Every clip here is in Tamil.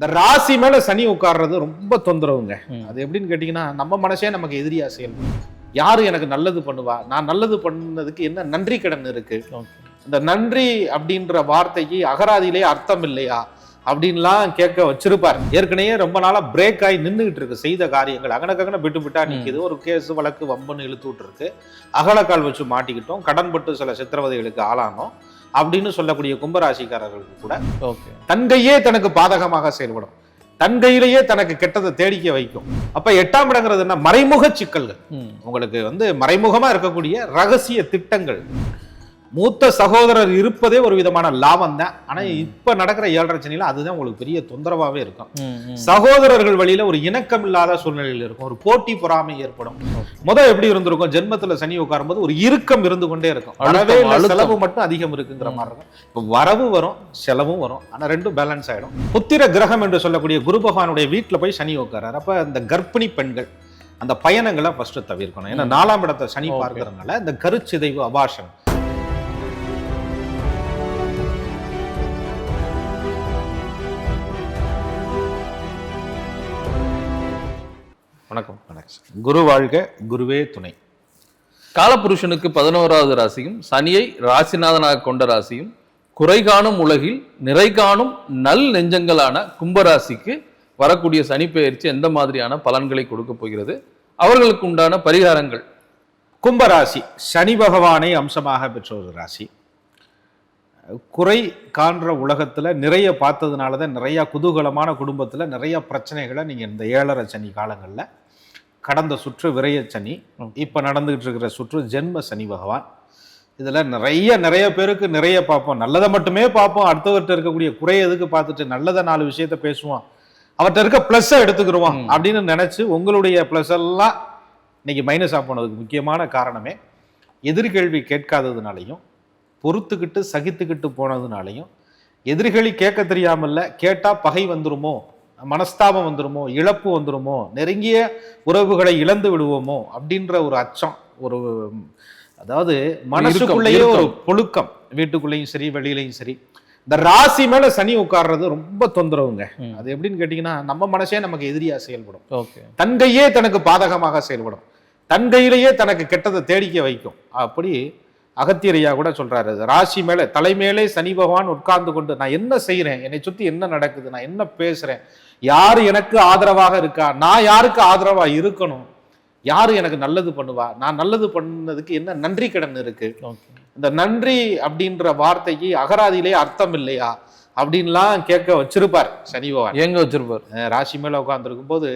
இந்த ராசி மேல சனி உட்கார்றது ரொம்ப தொந்தரவுங்க. அது எப்படின்னு கேட்டீங்கன்னா நம்ம மனசே நமக்கு எதிரியா செயல்படும். யாரு எனக்கு நல்லது பண்ணுவா? நான் நல்லது பண்ணதுக்கு என்ன நன்றி கடன் இருக்கு? இந்த நன்றி அப்படின்ற வார்த்தைக்கு அகராதியிலே அர்த்தம் இல்லையா? அப்படின்லாம் கேட்க வச்சிருப்பார். ஏற்கனவே ரொம்ப நாளா பிரேக் ஆகி நின்றுகிட்டு இருக்கு செய்த காரியங்கள். அகனக்ககன விட்டு விட்டா நிக்குது. ஒரு கேஸ் வழக்கு வம்புன்னு இழுத்து விட்டுருக்கு. அகலக்கால் வச்சு மாட்டிக்கிட்டோம். கடன்பட்டு சில சித்திரவதைகளுக்கு ஆளானோம். அப்படின்னு சொல்லக்கூடிய கும்பராசிக்காரர்களுக்கு கூட ஓகே. தன் கையே தனக்கு பாதகமாக செயல்படும். தன் கையிலேயே தனக்கு கெட்டதை தேடிக்க வைக்கும். அப்ப எட்டாம் இடங்கிறது என்ன? மறைமுக சிக்கல்கள். உங்களுக்கு வந்து மறைமுகமா இருக்கக்கூடிய ரகசிய திட்டங்கள். மூத்த சகோதரர் இருப்பதே ஒரு விதமான லாபம் தான். ஆனா இப்ப நடக்கிற ஏழரை சனியில அதுதான் உங்களுக்கு பெரிய தொந்தரவாவே இருக்கும். சகோதரர்கள் வழியில ஒரு இணக்கம் இல்லாத சூழ்நிலையில் இருக்கும். ஒரு போட்டி பொறாமை ஏற்படும். முத எப்படி இருந்திருக்கும்? ஜென்மத்துல சனி உட்காரும்போது ஒரு இறுக்கம் இருந்து கொண்டே இருக்கும். வரவே. செலவு மட்டும் அதிகம் இருக்குங்கிற மாதிரி இருக்கும். இப்ப வரவு வரும் செலவும் வரும். ஆனா ரெண்டும் பேலன்ஸ் ஆயிடும். புத்திர கிரகம் என்று சொல்லக்கூடிய குரு பகவானுடைய வீட்டுல போய் சனி உட்காராரு அப்ப இந்த கர்ப்பிணி பெண்கள் அந்த பயணங்களை ஃபர்ஸ்ட் தவிர்க்கணும். ஏன்னா நாலாம் இடத்தை சனி. பார்க்கறதுனால இந்த கருச்சிதைவு அபாஷன் வணக்கம். வணக்கம். குரு வாழ்க குருவே துணை. காலபுருஷனுக்கு பதினோராவது ராசியும் சனியை ராசிநாதனாக கொண்ட ராசியும் குறை காணும் உலகில் நிறை காணும் நல் நெஞ்சங்களான கும்பராசிக்கு வரக்கூடிய சனி பெயர்ச்சி எந்த மாதிரியான பலன்களை கொடுக்க போகிறது? அவர்களுக்கு உண்டான பரிகாரங்கள். கும்பராசி சனி பகவானை அம்சமாக பெற்ற ஒரு ராசி. குறை காண்ற உலகத்துல நிறைய பார்த்ததுனால தான் நிறைய குதூகலமான குடும்பத்துல நிறைய பிரச்சனைகளை நீங்க இந்த ஏழரை சனி காலங்கள்ல கடந்த சுற்று விரைய சனி இப்ப நடந்துகிட்டு இருக்கிற சுற்று ஜென்ம சனி பகவான். இதுல நிறைய நிறைய பேருக்கு நிறைய பார்ப்போம். நல்லதை மட்டுமே பார்ப்போம். அடுத்தவர்கிட்ட இருக்கக்கூடிய குறை எதுக்கு பார்த்துட்டு நல்லதை நாலு விஷயத்த பேசுவோம். அவர்கிட்ட இருக்க ப்ளஸ்ஸை எடுத்துக்கிருவோம் ம். அப்படின்னு நினைச்சு உங்களுடைய ப்ளஸ் எல்லாம் இன்னைக்கு மைனஸ் ஆஃப் போனதுக்கு முக்கியமான காரணமே எதிர்கேள்வி கேட்காததுனாலையும் பொறுத்துக்கிட்டு சகித்துக்கிட்டு போனதுனாலையும் எதிர்கேள்வி கேட்க தெரியாமல்ல கேட்டா பகை வந்துருமோ மனஸ்தாபம் வந்துருமோ இழப்பு வந்துருமோ நெருங்கிய உறவுகளை இழந்து விடுவோமோ அப்படின்ற ஒரு அச்சம் ஒரு அதாவது மனசுக்குள்ளேயே ஒரு. புழுக்கம் வீட்டுக்குள்ளேயும் சரி வெளியிலையும் சரி. இந்த ராசி மேல சனி உட்கார்றது ரொம்ப தொந்தரவுங்க. அது எப்படின்னு கேட்டீங்கன்னா நம்ம மனசே நமக்கு எதிரியா செயல்படும். ஓகே. தன் கையே தனக்கு பாதகமாக செயல்படும். தன் கையிலேயே தனக்கு கெட்டதை தேடிக்க வைக்கும். அப்படி அகத்தியரையா கூட சொல்றாரு. ராசி மேல தலைமேலே சனி பகவான் உட்கார்ந்து கொண்டு நான் என்ன செய்றேன்? என்னை சுத்தி என்ன நடக்குது? நான் என்ன பேசுறேன்? யாரு எனக்கு ஆதரவாக இருக்கா? நான் யாருக்கு ஆதரவா இருக்கணும்? யாரு எனக்கு நல்லது பண்ணுவா? நான் நல்லது பண்ணதுக்கு என்ன நன்றி கடன் இருக்கு? இந்த நன்றி அப்படின்ற வார்த்தைக்கு அகராதியிலே அர்த்தம் இல்லையா? அப்படின்லாம் கேட்க வச்சிருப்பார் சனி பகவான். எங்க வச்சிருப்பார்? ராசி மேல உட்காந்துருக்கும் போது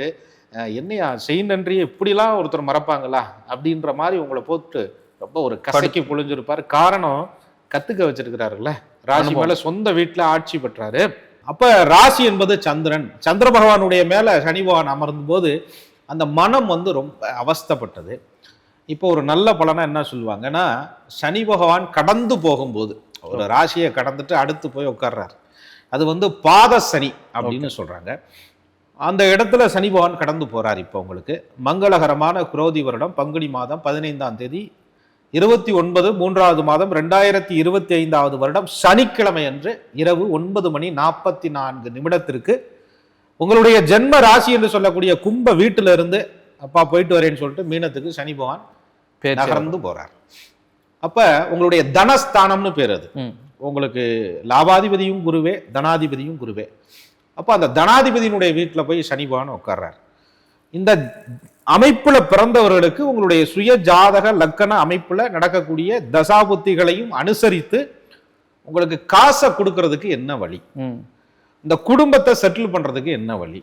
என்னையா? செய் நன்றியை இப்படிலாம் ஒருத்தர் மறப்பாங்களா? அப்படின்ற மாதிரி உங்களை போட்டு ரொம்ப ஒரு கசக்கி புழிஞ்சிருப்பார். காரணம் கத்துக்க வச்சிருக்கிறாருல்ல. ராசி. மேல சொந்த வீட்டுல ஆட்சி பெற்றாரு. அப்ப ராசி என்பது சந்திரன். சந்திர பகவானுடைய மேல சனி பகவான் அமர்ந்த போது அந்த மனம் வந்து ரொம்ப அவஸ்தைப்பட்டது. இப்போ ஒரு நல்ல பலனா என்ன சொல்லுவாங்கன்னா சனி பகவான் கடந்து போகும்போது ஒரு ராசியை கடந்துட்டு அடுத்து போய் உட்கார்றாரு. அது வந்து பாத சனி அப்படின்னு சொல்றாங்க. அந்த இடத்துல சனி பகவான் கடந்து போறார் இப்போ உங்களுக்கு. மங்களகரமான குரோதி வருடம் பங்குனி மாதம் பதினைந்தாம் தேதி இருபத்தி ஒன்பது மூன்றாவது மாதம் ரெண்டாயிரத்தி இருபத்தி ஐந்தாவது வருடம் சனிக்கிழமை அன்று இரவு ஒன்பது மணி நாற்பத்தி நான்கு நிமிடத்திற்கு உங்களுடைய ஜென்ம ராசி என்று சொல்லக்கூடிய கும்ப வீட்டில இருந்து அப்பா போயிட்டு வரேன்னு சொல்லிட்டு மீனத்துக்கு சனி பகவான் நகர்ந்து போறார். அப்ப உங்களுடைய தனஸ்தானம்னு பேர் அது. உங்களுக்கு லாபாதிபதியும் குருவே தனாதிபதியும் குருவே. அப்போ அந்த தனாதிபதியினுடைய வீட்டில் போய் சனி பகவான் உட்கார்றார். இந்த அமைப்புல பிறந்தவர்களுக்கு உங்களுடைய சுய ஜாதக லக்கண அமைப்புல நடக்கக்கூடிய தசாபுத்திகளையும் அனுசரித்து உங்களுக்கு காசை கொடுக்கறதுக்கு என்ன வழி? இந்த குடும்பத்தை செட்டில் பண்றதுக்கு என்ன வழி?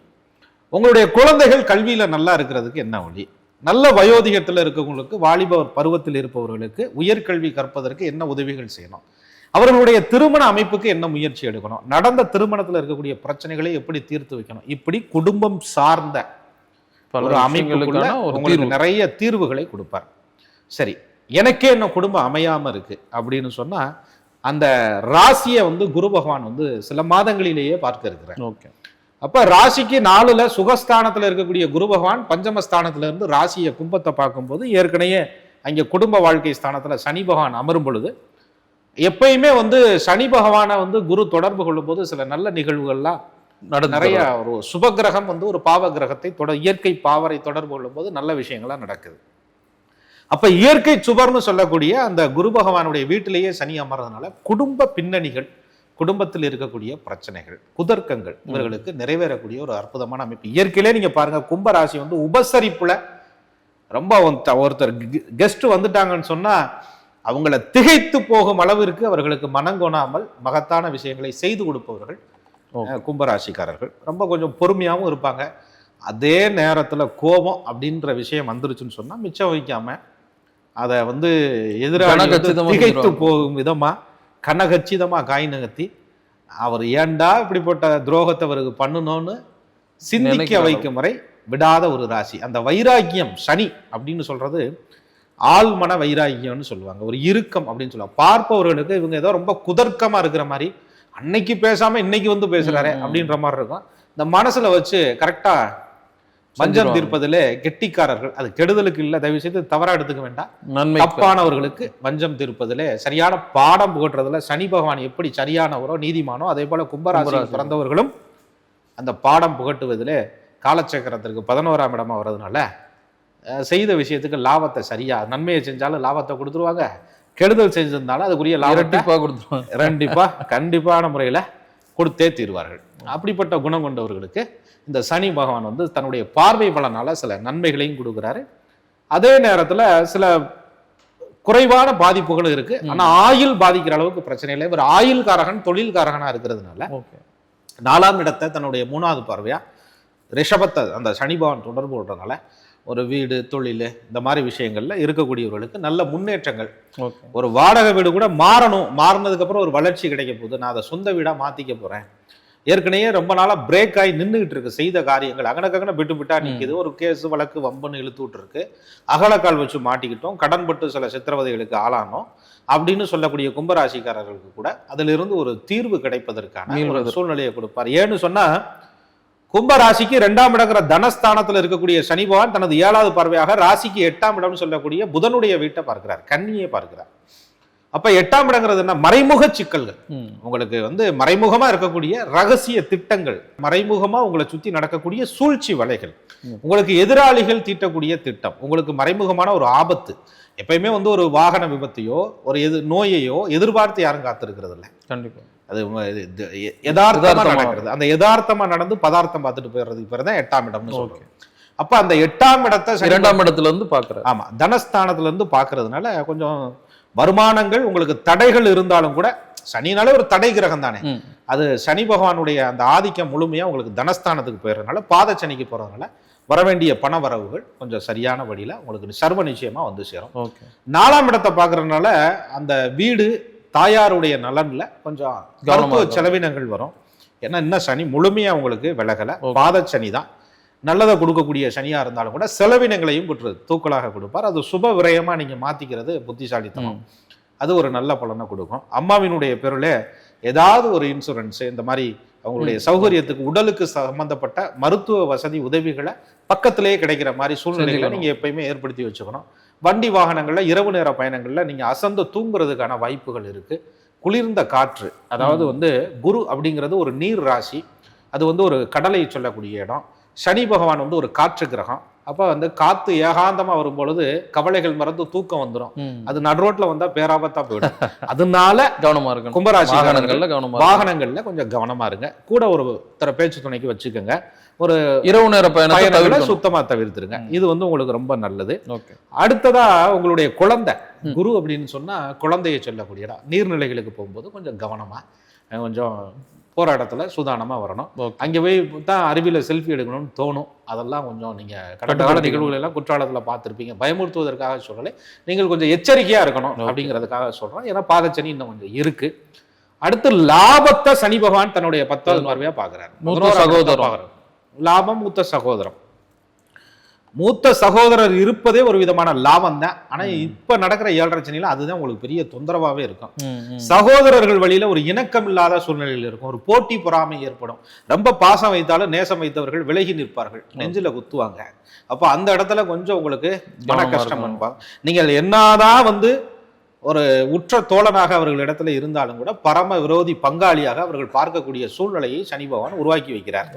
உங்களுடைய குழந்தைகள் கல்வியில நல்லா இருக்கிறதுக்கு என்ன வழி? நல்ல வயோதிகத்தில் இருக்கவங்களுக்கு வாலிப பருவத்தில் இருப்பவர்களுக்கு உயர்கல்வி கற்பதற்கு என்ன உதவிகள் செய்யணும்? அவர்களுடைய திருமண அமைப்புக்கு என்ன முயற்சி எடுக்கணும்? நடந்த திருமணத்தில் இருக்கக்கூடிய பிரச்சனைகளை எப்படி தீர்த்து வைக்கணும்? இப்படி குடும்பம் சார்ந்த ஒரு ஒரு உங்களுக்கு நிறைய தீர்வுகளை கொடுப்பார். சரி எனக்கே இன்னும் குடும்பம் அமையாம இருக்கு அப்படின்னு சொன்னா அந்த ராசியை வந்து குரு பகவான் வந்து சில மாதங்களிலேயே பார்க்க இருக்கிறார். ஓகே. அப்ப ராசிக்கு நாலுல சுகஸ்தானத்துல இருக்கக்கூடிய குரு பகவான் பஞ்சமஸ்தானத்துல இருந்து ராசியை கும்பத்தை பார்க்கும்போது ஏற்கனவே அங்கே குடும்ப வாழ்க்கை ஸ்தானத்துல சனி பகவான் அமரும் பொழுது எப்பயுமே வந்து சனி பகவானை வந்து குரு தொடர்பு கொள்ளும்போது சில நல்ல நிகழ்வுகள்லாம் நிறைய ஒரு சுப கிரகம் வந்து ஒரு பாவ கிரகத்தை தொடர் இயற்கை பாவரை தொடர்பு கொள்ளும்போது நல்ல விஷயங்களா நடக்குது. அப்ப இயற்கை சுபர்னு சொல்லக்கூடிய அந்த குரு பகவானுடைய வீட்டிலேயே சனி அமர்றதுனால குடும்ப பின்னணிகள் குடும்பத்தில் இருக்கக்கூடிய பிரச்சனைகள் குதர்க்கங்கள் இவர்களுக்கு நிறைவேறக்கூடிய ஒரு அற்புதமான அமைப்பு. இயற்கையிலே நீங்க பாருங்க கும்ப ராசி வந்து உபசரிப்புல ரொம்ப ஒருத்த- ஒருத்தர் கெஸ்ட் வந்துட்டாங்கன்னு சொன்னா அவங்கள திகைத்து போகும் அளவிற்கு அவர்களுக்கு மனங்கொணாமல் மகத்தான விஷயங்களை செய்து கொடுப்பவர்கள் கும்பராசிக்காரர்கள். ரொம்ப கொஞ்சம் பொறுமையாகவும் இருப்பாங்க. அதே நேரத்துல கோபம் அப்படின்ற விஷயம் வந்துருச்சுன்னு சொன்னா மிச்சம் வைக்காம அதை வந்து கனகச்சிதமா திகைத்து. போகும் விதமா கனகச்சிதமா காய் நகர்த்தி அவர் ஏன்டா இப்படிப்பட்ட துரோகத்தை அவருக்கு பண்ணணும்னு சிந்திக்க வைக்கும் வரை விடாத ஒரு ராசி. அந்த வைராக்கியம் சனி அப்படின்னு சொல்றது ஆழ்மன வைராக்கியம்னு சொல்லுவாங்க. ஒரு இறுக்கம் அப்படின்னு சொல்லுவாங்க. பார்ப்பவர்களுக்கு இவங்க ஏதோ ரொம்ப குதர்க்கமா இருக்கிற மாதிரி அன்னைக்கு பேசாம இன்னைக்கு வந்து பேசுறாரு. அப்படின்ற மாதிரி இருக்கும் இந்த மனசுல வச்சு கரெக்டா மஞ்சம். தீர்ப்பதிலே கெட்டிக்காரர்கள் அது கெடுதலுக்கு இல்ல தயவு செய்து தவறா எடுத்துக்க வேண்டாம் நன்மை தப்பானவர்களுக்கு வஞ்சம் தீர்ப்பதிலே சரியான பாடம் புகட்டுறதுல சனி பகவான் எப்படி சரியானவரோ நீதிமானோ அதே போல கும்பராசி. பிறந்தவர்களும் அந்த பாடம் புகட்டுவதிலே காலச்சக்கரத்திற்கு பதினோராம் இடமா வர்றதுனால செய்த விஷயத்துக்கு லாபத்தை சரியா நன்மையை செஞ்சாலும் லாபத்தை கொடுத்துருவாங்க கெடுதல் செஞ்சிருந்தாலும் அதுக்குரிய லாபத்தை இரட்டிப்பா கொடுத்துருவாங்க. கண்டிப்பா கண்டிப்பான முறையில கொடுத்தே தீர்வார்கள். அப்படிப்பட்ட குணம் கொண்டவர்களுக்கு இந்த சனி பகவான் வந்து தன்னுடைய பார்வை பலனால சில நன்மைகளையும் கொடுக்குறாரு. அதே நேரத்துல சில குறைவான பாதிப்புகளும் இருக்கு. ஆனா ஆயுள் பாதிக்கிற அளவுக்கு பிரச்சனை இல்லை. இவர் ஆயுள்காரகன் தொழில்காரகனா இருக்கிறதுனால ஓகே. நாலாம் இடத்தை தன்னுடைய மூணாவது பார்வையா ரிஷபத்தை அந்த சனி பகவான் தொடர்பு கொள்றதுனால ஒரு வீடு தொழில் இந்த மாதிரி விஷயங்கள்ல இருக்கக்கூடியவர்களுக்கு நல்ல முன்னேற்றங்கள். ஒரு வாடகை வீடு கூட மாறணும். மாறினதுக்கு அப்புறம் ஒரு வளர்ச்சி கிடைக்க போகுது. நான் அதை சொந்த வீடா மாத்திக்க போறேன். ஏற்கனவே ரொம்ப நாளா பிரேக் ஆகி நின்றுகிட்டு இருக்கு. செய்த காரியங்கள். அகனக்ககன விட்டு விட்டா நிக்குது. ஒரு கேஸ் வழக்கு வம்புன்னு இழுத்து விட்டுருக்கு. அகலக்கால் வச்சு மாட்டிக்கிட்டோம். கடன்பட்டு சில சித்திரவதைகளுக்கு ஆளானோம். அப்படின்னு சொல்லக்கூடிய கும்பராசிக்காரர்களுக்கு கூட அதிலிருந்து ஒரு தீர்வு கிடைப்பதற்கான. சூழ்நிலையை கொடுப்பார். ஏன்னு சொன்னா கும்பராசிக்கு இரண்டாம் இடங்கிற தனஸ்தானத்துல இருக்கக்கூடிய சனி பகவான் தனது ஏழாவது பார்வையாக ராசிக்கு எட்டாம் இடம்னு சொல்லக்கூடிய புதனுடைய வீட்டை பார்க்கிறார் கன்னியை பார்க்கிறார். அப்ப எட்டாம் இடங்கிறது என்ன? மறைமுக சிக்கல்கள். உங்களுக்கு வந்து மறைமுகமா இருக்கக்கூடிய ரகசிய திட்டங்கள் மறைமுகமா உங்களை சுத்தி நடக்கக்கூடிய சூழ்ச்சி வலைகள். உங்களுக்கு எதிராளிகள் தீட்டக்கூடிய திட்டம் உங்களுக்கு மறைமுகமான ஒரு ஆபத்து. எப்பயுமே வந்து ஒரு வாகன விபத்தையோ ஒரு எது நோயையோ எதிர்பார்த்து யாரும் காத்திருக்கிறது இல்ல கண்டிப்பா. அது ம- இது- இது எ- யதார்த்தமா யதார்த்தமா. நடக்கிறது. அந்த யதார்த்தமா நடந்து பதார்த்தம் பார்த்துட்டு போயிடுறதுக்கு பேர் தான் எட்டாம் இடம்னு ஓகே. சொல்றோம். அப்ப அந்த எட்டாம் இடத்தை இரண்டாம் இடத்துல இருந்து பாக்குறாரு ஆமா தனஸ்தானத்துல இருந்து பாக்குறதுனால கொஞ்சம் வருமானங்கள் உங்களுக்கு தடைகள் இருந்தாலும் கூட சனினாலே ஒரு தடை கிரகம் தானே. அது சனி பகவானுடைய அந்த ஆதிக்கம் முழுமையா உங்களுக்கு தனஸ்தானத்துக்கு போயிடுறதுனால பாத சனிக்கு போறதுனால வர வேண்டிய பண வரவுகள் கொஞ்சம் சரியான வழியில உங்களுக்கு சர்வ நிச்சயமா வந்து சேரும். நாலாம் இடத்தை பார்க்கறதுனால அந்த வீடு தாயாருடைய நலன்ல கொஞ்சம் மருத்துவ. செலவினங்கள் வரும். ஏன்னா இன்னும் சனி முழுமையா உங்களுக்கு விலகல. பாத சனி தான். நல்லதை கொடுக்கக்கூடிய சனியா இருந்தாலும் கூட செலவினங்களையும் குற்று தூக்கலாக கொடுப்பார். அது சுப விரயமா நீங்க மாத்திக்கிறது புத்திசாலித்தனம். அது ஒரு நல்ல பலனை கொடுக்கும். அம்மாவினுடைய பேருல ஏதாவது ஒரு இன்சூரன்ஸ் இந்த மாதிரி அவங்களுடைய சௌகரியத்துக்கு உடலுக்கு சம்பந்தப்பட்ட மருத்துவ வசதி உதவிகளை பக்கத்திலேயே கிடைக்கிற மாதிரி சூழ்நிலைகளை. நீங்க எப்பயுமே ஏற்படுத்தி வச்சுக்கணும். வண்டி வாகனங்கள்ல இரவு நேர பயணங்கள்ல நீங்க அசந்து தூங்குறதுக்கான வாய்ப்புகள் இருக்கு. குளிர்ந்த காற்று அதாவது வந்து குரு அப்படிங்கிறது ஒரு நீர் ராசி. அது வந்து ஒரு கடலை சொல்லக்கூடிய இடம். சனி பகவான் வந்து ஒரு காற்று கிரகம். அப்ப வந்து காத்து ஏகாந்தமா வரும் பொழுது கவலைகள் மறந்து தூக்கம் வந்துடும் அது நடுரோட்ல வந்தா பேராபத்தா போயிடும். அதனால கவனமா இருக்கணும். கும்பராசி வாகனங்கள்ல கவனமா இருக்கணும். வாகனங்கள்ல கொஞ்சம் கவனமா இருங்க. கூட ஒரு தர பேச்சு துணைக்கு வச்சுக்கோங்க. ஒரு இரவு நேர பயணத்தை பயணங்களை தவிர்க்கணும். சுத்தமா தவிர்த்துருங்க. இது வந்து உங்களுக்கு ரொம்ப நல்லது. ஓகே. அடுத்ததா உங்களுடைய குழந்தை. குரு அப்படின்னு சொன்னா குழந்தையை சொல்லக்கூடிய இடம் நீர்நிலைகளுக்கு போகும்போது கொஞ்சம் கவனமா அஹ் கொஞ்சம் போற இடத்துல சூதானமா வரணும். அங்க போய் தான் அருவியில செல்ஃபி எடுக்கணும்னு தோணும். அதெல்லாம் கொஞ்சம் நீங்க கடந்த கால. நிகழ்வுகள் எல்லாம் குற்றாலத்துல பார்த்திருப்பீங்க. பயமுறுத்துவதற்காக சொல்லலை. நீங்கள் கொஞ்சம் எச்சரிக்கையா இருக்கணும். அப்படிங்கிறதுக்காக சொல்றோம் ஏன்னா பாதச்சனி இன்னும் கொஞ்சம் இருக்கு. அடுத்து லாபத்தை சனி பகவான் தன்னுடைய பத்தாவது பார்வையா பாக்குறாரு மூத்த சகோதரம். பார்க்கறாரு. லாபம் மூத்த சகோதரம். மூத்த சகோதரர் இருப்பதே ஒரு விதமான லாபம் தான். ஆனா. இப்ப நடக்கிற ஏழரை சனியில அதுதான் உங்களுக்கு பெரிய தொந்தரவாவே இருக்கும். சகோதரர்கள் வழியில ஒரு இணக்கம் இல்லாத சூழ்நிலையில் இருக்கும். ஒரு போட்டி பொறாமை ஏற்படும். ரொம்ப பாசம் வைத்தாலும் நேசம் வைத்தவர்கள் விலகி நிற்பார்கள். நெஞ்சில குத்துவாங்க. அப்போ அந்த இடத்துல கொஞ்சம் உங்களுக்கு மன கஷ்டம். அனுப்பாங்க நீங்கள் என்னதான் வந்து ஒரு உற்ற தோழனாக அவர்கள் இடத்துல இருந்தாலும் கூட பரம விரோதி பங்காளியாக அவர்கள் பார்க்கக்கூடிய சூழ்நிலையை சனி பகவான் உருவாக்கி வைக்கிறார்.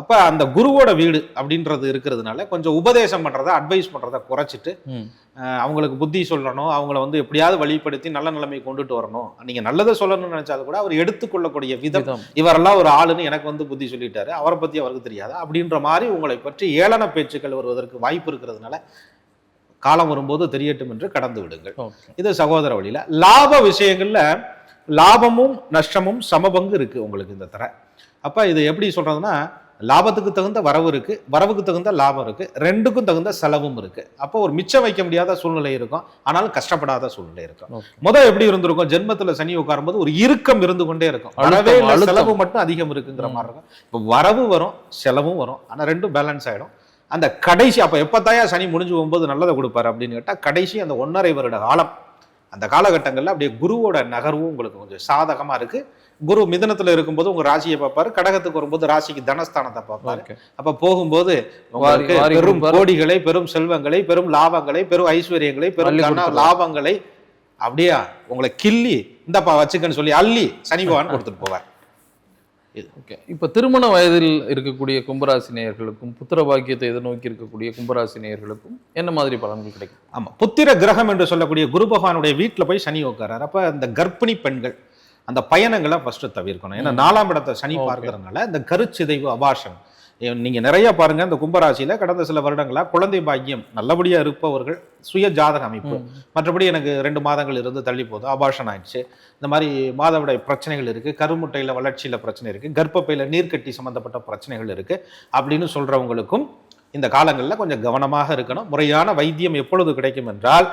அப்ப அந்த குருவோட வீடு அப்படின்றது இருக்கிறதுனால கொஞ்சம் உபதேசம் பண்றத அட்வைஸ் பண்றத குறைச்சிட்டு அவங்களுக்கு புத்தி சொல்லணும் அவங்கள வந்து எப்படியாவது வழிப்படுத்தி நல்ல நிலைமை கொண்டுட்டு வரணும். நீங்க நல்லதை சொல்லணும்னு நினைச்சாலும் கூட அவர் எடுத்துக்கொள்ளக்கூடிய விதம். இவரெல்லாம் ஒரு ஆளுன்னு எனக்கு வந்து புத்தி சொல்லிட்டாரு. அவரை பத்தி அவருக்கு தெரியாதா. அப்படின்ற மாதிரி உங்களை பற்றி ஏளன பேச்சுக்கள் வருவதற்கு வாய்ப்பு இருக்கிறதுனால காலம் வரும்போது தெரியட்டும் என்று கடந்து விடுங்கள். இது சகோதர வழியில. லாப விஷயங்கள்ல லாபமும் நஷ்டமும் சமபங்கு இருக்கு உங்களுக்கு இந்த தர. அப்ப இது எப்படி சொல்றதுன்னா லாபத்துக்கு தகுந்த வரவு இருக்கு வரவுக்கு தகுந்த லாபம் இருக்கு ரெண்டுக்கும் தகுந்த செலவும் இருக்கு. அப்போ ஒரு மிச்சம் வைக்க முடியாத சூழ்நிலை இருக்கும் ஆனாலும் கஷ்டப்படாத சூழ்நிலை இருக்கும். ஓகே. முத எப்படி இருந்திருக்கும்? ஜென்மத்துல சனி உட்காரும்போது ஒரு இறுக்கம் இருந்து கொண்டே இருக்கும். வரவே. செலவு மட்டும் அதிகம் இருக்குங்கிற மாதிரி இருக்கும். இப்போ வரவு வரும் செலவும் வரும் ஆனா ரெண்டும் பேலன்ஸ் ஆயிடும். அந்த கடைசி அப்ப எப்பத்தாயா சனி முடிஞ்சு போகும்போது நல்லதை கொடுப்பாரு அப்படின்னு கேட்டா கடைசி அந்த ஒன்றரை வருட காலம். அந்த காலகட்டங்கள்ல அப்படியே குருவோட நகர்வும் உங்களுக்கு கொஞ்சம் சாதகமா இருக்கு. குரு மிதனத்துல இருக்கும்போது உங்க ராசியை பார்ப்பாரு. கடகத்துக்கு வரும்போது ராசிக்கு தனஸ்தானத்தை பார்ப்பாரு. அப்ப போகும்போது உங்களுக்கு பெரும். கோடிகளை பெரும் செல்வங்களை பெரும் லாபங்களை பெரும் ஐஸ்வர்யங்களை பெரும். லாபங்களை அப்படியே உங்களை கிள்ளி இந்தப்பா வச்சுக்கன்னு சொல்லி அள்ளி சனி பகவான் கொடுத்துட்டு போவார். ஓகே இப்போ திருமண வயதில் இருக்கக்கூடிய கும்பராசி நேயர்களுக்கும் புத்திர பாக்கியத்தை எதிர்நோக்கி இருக்கக்கூடிய கும்பராசி நேயர்களுக்கும் என்ன மாதிரி பலன்கள் கிடைக்கும்? ஆமா புத்திர கிரகம் என்று சொல்லக்கூடிய குரு பகவானுடைய வீட்டுல போய் சனி உட்காராரு அப்ப அந்த கர்ப்பிணி பெண்கள் அந்த பயணங்களை ஃபர்ஸ்ட் தவிர்க்கணும். ஏன்னா நாலாம் இடத்தை சனி. பார்க்கறதுனால இந்த கருச்சிதைவு அபாஷன் நீங்க நிறைய பாருங்க இந்த கும்பராசியில கடந்த சில வருடங்களா குழந்தை பாக்கியம் நல்லபடியா இருப்பவர்கள் சுய ஜாதக அமைப்பு. மற்றபடி எனக்கு ரெண்டு மாதங்கள் இருந்து தள்ளி போதும் அபாஷன் ஆயிடுச்சு. இந்த மாதிரி மாதவிடாய் பிரச்சனைகள் இருக்கு. கருமுட்டையில வளர்ச்சியில பிரச்சனை இருக்கு. கர்ப்பப்பையில நீர்க்கட்டி சம்பந்தப்பட்ட பிரச்சனைகள் இருக்கு அப்படின்னு சொல்றவங்களுக்கும் இந்த காலங்களில் கொஞ்சம் கவனமாக இருக்கணும். முறையான வைத்தியம் எப்பொழுது கிடைக்கும் என்றால்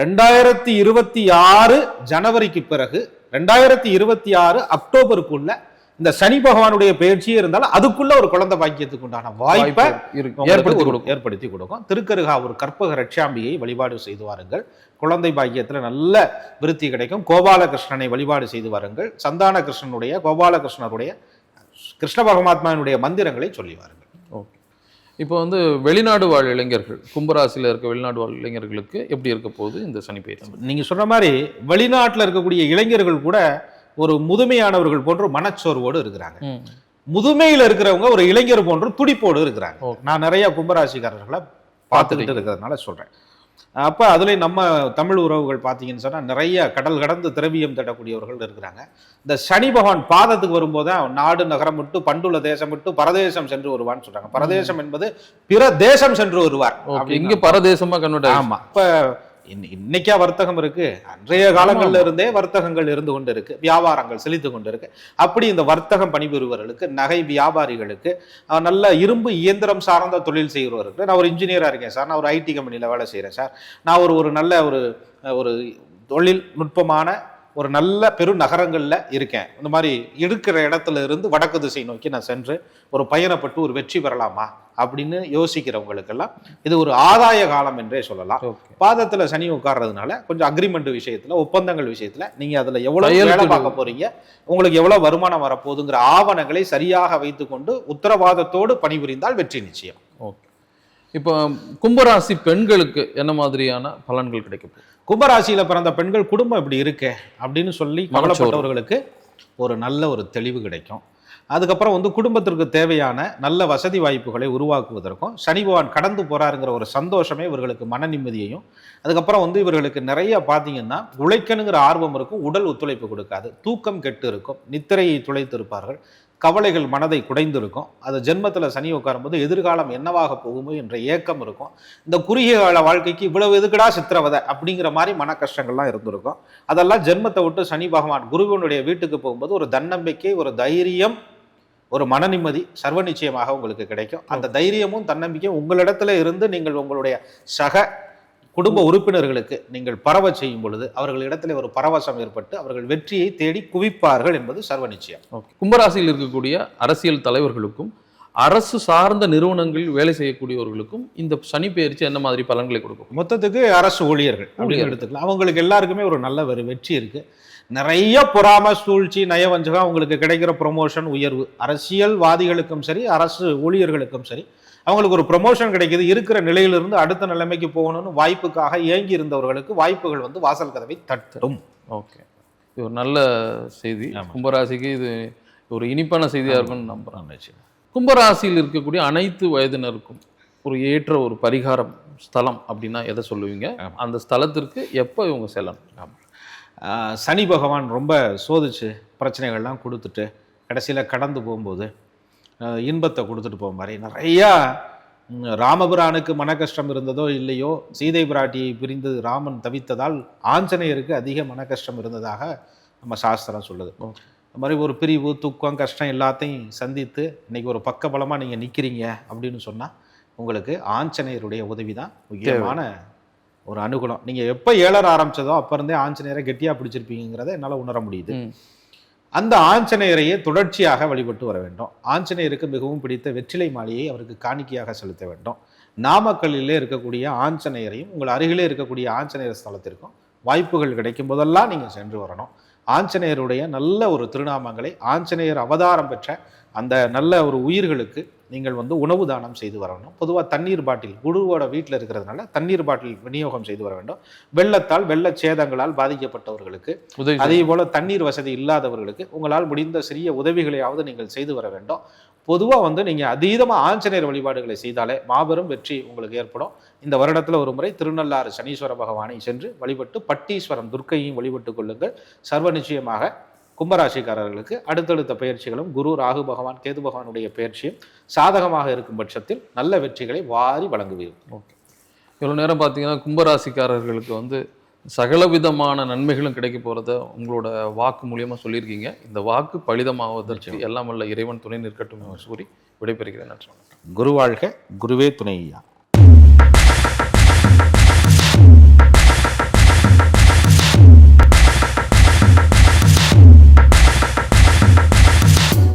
ரெண்டாயிரத்தி இருபத்தி ஆறு ஜனவரிக்கு பிறகு ரெண்டாயிரத்தி இருபத்தி ஆறு அக்டோபருக்குள்ள இந்த சனி பகவானுடைய பயிற்சியே இருந்தாலும் அதுக்குள்ள ஒரு குழந்தை பாக்கியத்துக்கு உண்டான வாய்ப்பை ஏற்படுத்தி ஒரு- கொடுக்கும். ஏற்படுத்தி கொடுக்கும். திருக்கருகாவூர் கற்பக ரட்சாம்பியை வழிபாடு செய்து வாருங்கள். குழந்தை பாக்கியத்துல நல்ல விருத்தி கிடைக்கும். கோபாலகிருஷ்ணனை வழிபாடு செய்து வாருங்கள். சந்தான கிருஷ்ணனுடைய கோபாலகிருஷ்ணருடைய கிருஷ்ண பரமாத்மாவினுடைய மந்திரங்களை சொல்லி வாருங்கள். ஓகே. இப்போ வந்து வெளிநாடு வாழ் இளைஞர்கள் கும்பராசியில் இருக்க வெளிநாடு வாழ் இளைஞர்களுக்கு எப்படி இருக்க போகுது இந்த சனி பயிற்சி? நீங்க சொன்ன மாதிரி வெளிநாட்டுல இருக்கக்கூடிய இளைஞர்கள் கூட ஒரு முதுமையானவர்கள் போன்று மனச்சோர்வோடு இருக்கிறாங்க. முதுமையில இருக்கிறவங்க ஒரு இளைஞர் போன்று துடிப்போடு இருக்கிறாங்க. நான் நிறைய கும்பராசிக்காரர்களை பார்த்துக்கிட்டு இருக்கிறதுனால சொல்றேன். அப்ப அதுல நம்ம தமிழ் உறவுகள் பார்த்தீங்கன்னு சொன்னா நிறைய கடல் கடந்து திரவியம் தேடக்கூடியவர்கள் இருக்கிறாங்க. இந்த சனி பகவான் பாதத்துக்கு வரும்போது தான் நாடு நகரம் விட்டு பண்டுள்ள தேசம் விட்டு பரதேசம் சென்று வருவான்னு சொல்றாங்க. பரதேசம் என்பது பிற தேசம் சென்று வருவார். இங்க பரதேசமா கன்வெர்ட் ஆமா. இப்ப இன்னைக்கா வர்த்தகம் இருக்கு. அன்றைய காலங்கள்ல இருந்தே வர்த்தகங்கள் இருந்து கொண்டு இருக்கு வியாபாரங்கள் செழித்து கொண்டு இருக்கு அப்படி இந்த வர்த்தகம் பணிபுரிவர்களுக்கு நகை வியாபாரிகளுக்கு நல்ல இரும்பு இயந்திரம் சார்ந்த தொழில் செய்கிறவர்களுக்கு நான் ஒரு இன்ஜினியரா இருக்கேன் சார். நான் ஒரு ஐடி கம்பெனில வேலை செய்றேன் சார். நான் ஒரு ஒரு நல்ல ஒரு ஒரு தொழில் நுட்பமான ஒரு நல்ல பெரு நகரங்கள்ல இருக்கேன். இந்த மாதிரி இருக்கிற இடத்துல இருந்து வடக்கு திசை நோக்கி நான் சென்று ஒரு பயணப்பட்டு ஒரு வெற்றி பெறலாமா? அப்படின்னு யோசிக்கிறவங்களுக்கெல்லாம் இது ஒரு ஆதாய காலம் என்றே சொல்லலாம். பாதத்துல சனி உட்கார்றதுனால கொஞ்சம் அக்ரிமெண்ட் விஷயத்துல ஒப்பந்தங்கள் விஷயத்துல நீங்க அதுல எவ்வளவு வேலை பார்க்க போறீங்க உங்களுக்கு எவ்வளவு வருமானம் வரப்போகுதுங்கிற ஆவணங்களை சரியாக வைத்துக்கொண்டு உத்தரவாதத்தோடு பணிபுரிந்தால் வெற்றி நிச்சயம். ஓகே. இப்போ கும்பராசி பெண்களுக்கு என்ன மாதிரியான பலன்கள் கிடைக்க போகுது? கும்பராசியில பிறந்த பெண்கள் குடும்பம் இப்படி இருக்கே அப்படின்னு சொல்லி. கவலைப்பட்டவர்களுக்கு ஒரு நல்ல ஒரு தெளிவு கிடைக்கும். அதுக்கப்புறம் வந்து குடும்பத்திற்கு தேவையான நல்ல வசதி வாய்ப்புகளை உருவாக்குவதற்கும் சனி பகவான் கடந்து போகிறாருங்கிற ஒரு சந்தோஷமே இவர்களுக்கு மன நிம்மதியையும் அதுக்கப்புறம் வந்து இவர்களுக்கு நிறைய பார்த்தீங்கன்னா உழைக்கணுங்கிற ஆர்வம் இருக்கும் உடல் ஒத்துழைப்பு கொடுக்காது தூக்கம் கெட்டு இருக்கும் நித்திரையை துளைத்து இருப்பார்கள் கவலைகள் மனதை குடைந்திருக்கும் அது ஜென்மத்தில் சனி உட்காரும்போது எதிர்காலம் என்னவாக போகுமோ என்ற ஏக்கம் இருக்கும் இந்த குறுகிய கால வாழ்க்கைக்கு இவ்வளவு எதுக்கடா சித்திரவதை அப்படிங்கிற மாதிரி மன கஷ்டங்கள்லாம் இருந்திருக்கும் அதெல்லாம் ஜென்மத்தை விட்டு சனி பகவான் குருவினுடைய வீட்டுக்கு போகும்போது ஒரு தன்னம்பிக்கை ஒரு தைரியம் ஒரு மன நிம்மதி சர்வ நிச்சயமாக உங்களுக்கு கிடைக்கும். அந்த தைரியமும் தன்னம்பிக்கையும் உங்களிடத்துல இருந்து நீங்கள் உங்களுடைய சக குடும்ப உறுப்பினர்களுக்கு நீங்கள் பரவ செய்யும் பொழுது அவர்களிடத்தில் ஒரு பரவசம் ஏற்பட்டு அவர்கள் வெற்றியை தேடி குவிப்பார்கள் என்பது சர்வ நிச்சயம். கும்பராசியில் இருக்கக்கூடிய அரசியல் தலைவர்களுக்கும் அரசு சார்ந்த நிறுவனங்களில் வேலை செய்யக்கூடியவர்களுக்கும் இந்த சனி பயிற்சி என்ன மாதிரி பலன்களை கொடுக்கும்? மொத்தத்துக்கு அரசு ஊழியர்கள் அப்படின்னு ஊழியர்கள். எடுத்துக்கலாம். அவங்களுக்கு எல்லாருக்குமே ஒரு நல்ல ஒரு வெற்றி இருக்கு. நிறைய பொறாம சூழ்ச்சி நயவஞ்சகம் அவங்களுக்கு கிடைக்கிற ப்ரொமோஷன் உயர்வு. அரசியல்வாதிகளுக்கும் சரி அரசு ஊழியர்களுக்கும் சரி அவங்களுக்கு ஒரு ப்ரொமோஷன் கிடைக்குது. இருக்கிற நிலையிலிருந்து அடுத்த நிலைமைக்கு போகணும்னு வாய்ப்புக்காக ஏங்கி இருந்தவர்களுக்கு வாய்ப்புகள் வந்து வாசல் கதவை தட்டும். ஓகே. இது ஒரு நல்ல செய்தி. கும்பராசிக்கு இது ஒரு இனிப்பான செய்தியா இருக்கும்னு நம்புறேன். நிச்சயம். கும்பராசியில் இருக்கக்கூடிய அனைத்து வயதினருக்கும் ஒரு ஏற்ற ஒரு பரிகாரம் ஸ்தலம் அப்படின்னா எதை சொல்லுவீங்க. அந்த ஸ்தலத்திற்கு எப்போ இவங்க செல்லணும்? ஆஹ் சனி பகவான் ரொம்ப சோதிச்சு பிரச்சனைகள்லாம் கொடுத்துட்டு கடைசியில் கடந்து போகும்போது இன்பத்தை கொடுத்துட்டு போகும் மாதிரி நிறையா ராமபிரானுக்கு மன கஷ்டம் இருந்ததோ இல்லையோ சீதை பிராட்டியை பிரிந்து ராமன் தவித்ததால் ஆஞ்சநேயருக்கு அதிக மன கஷ்டம் இருந்ததாக நம்ம சாஸ்திரம் சொல்லுது. இந்த மாதிரி ஒரு பிரிவு துக்கம் கஷ்டம் எல்லாத்தையும் சந்தித்து இன்னைக்கு ஒரு பக்க பலமாக நீங்கள் நிற்கிறீங்க அப்படின்னு சொன்னால் உங்களுக்கு ஆஞ்சநேயருடைய உதவி தான் முக்கியமான ஒரு அனுகூலம். நீங்கள் எப்போ ஏழர ஆரம்பிச்சதோ அப்போ இருந்தே ஆஞ்சநேயரை கெட்டியாக பிடிச்சிருப்பீங்கிறத என்னால் உணர முடியுது. அந்த ஆஞ்சநேயரையே தொடர்ச்சியாக வழிபட்டு வர வேண்டும். ஆஞ்சநேயருக்கு மிகவும் பிடித்த வெற்றிலை மாலையை அவருக்கு காணிக்கையாக செலுத்த வேண்டும். நாமக்கல்லிலே இருக்கக்கூடிய ஆஞ்சநேயரையும் உங்கள் அருகிலே இருக்கக்கூடிய ஆஞ்சநேயர் ஸ்தலத்திற்கும் வாய்ப்புகள் கிடைக்கும் போதெல்லாம் நீங்கள் சென்று வரணும். ஆஞ்சநேயருடைய நல்ல ஒரு திருநாமங்களை ஆஞ்சநேயர் அவதாரம் பெற்ற அந்த நல்ல ஒரு உயிர்களுக்கு நீங்கள் வந்து உணவு தானம் செய்து வரணும் பொதுவாக தண்ணீர் பாட்டில் குருவோட வீட்டில் இருக்கிறதுனால தண்ணீர் பாட்டில் விநியோகம் செய்து வர வேண்டும். வெள்ளத்தால் வெள்ள சேதங்களால் பாதிக்கப்பட்டவர்களுக்கு உதவி அதே போல தண்ணீர் வசதி இல்லாதவர்களுக்கு உங்களால் முடிந்த சிறிய உதவிகளையாவது நீங்கள் செய்து வர வேண்டும். பொதுவாக வந்து நீங்கள் அதீதமாக ஆஞ்சநேயர் வழிபாடுகளை செய்தாலே மாபெரும் வெற்றி உங்களுக்கு ஏற்படும். இந்த வருடத்தில் ஒரு முறை திருநள்ளாறு சனீஸ்வர பகவானை சென்று வழிபட்டு பட்டீஸ்வரம் துர்க்கையும் வழிபட்டு கொள்ளுங்கள். சர்வ நிச்சயமாக கும்பராசிக்காரர்களுக்கு அடுத்தடுத்த பயிற்சிகளும் குரு ராகு பகவான் கேது பகவானுடைய பயிற்சியும் சாதகமாக இருக்கும் பட்சத்தில் நல்ல வெற்றிகளை வாரி வழங்குவீர்கள். ஓகே. இவ்வளோ நேரம் பார்த்தீங்கன்னா கும்பராசிக்காரர்களுக்கு வந்து சகலவிதமான நன்மைகளும் கிடைக்க போகிறத உங்களோட வாக்கு மூலியமாக சொல்லியிருக்கீங்க. இந்த வாக்கு பலிதமாவதற்கு எல்லாம் வல்ல இறைவன் துணை நிற்கட்டும் கூறி விடைபெறுகிறேன். நன்றி. வணக்கம். குருவாழ்க குருவே துணையா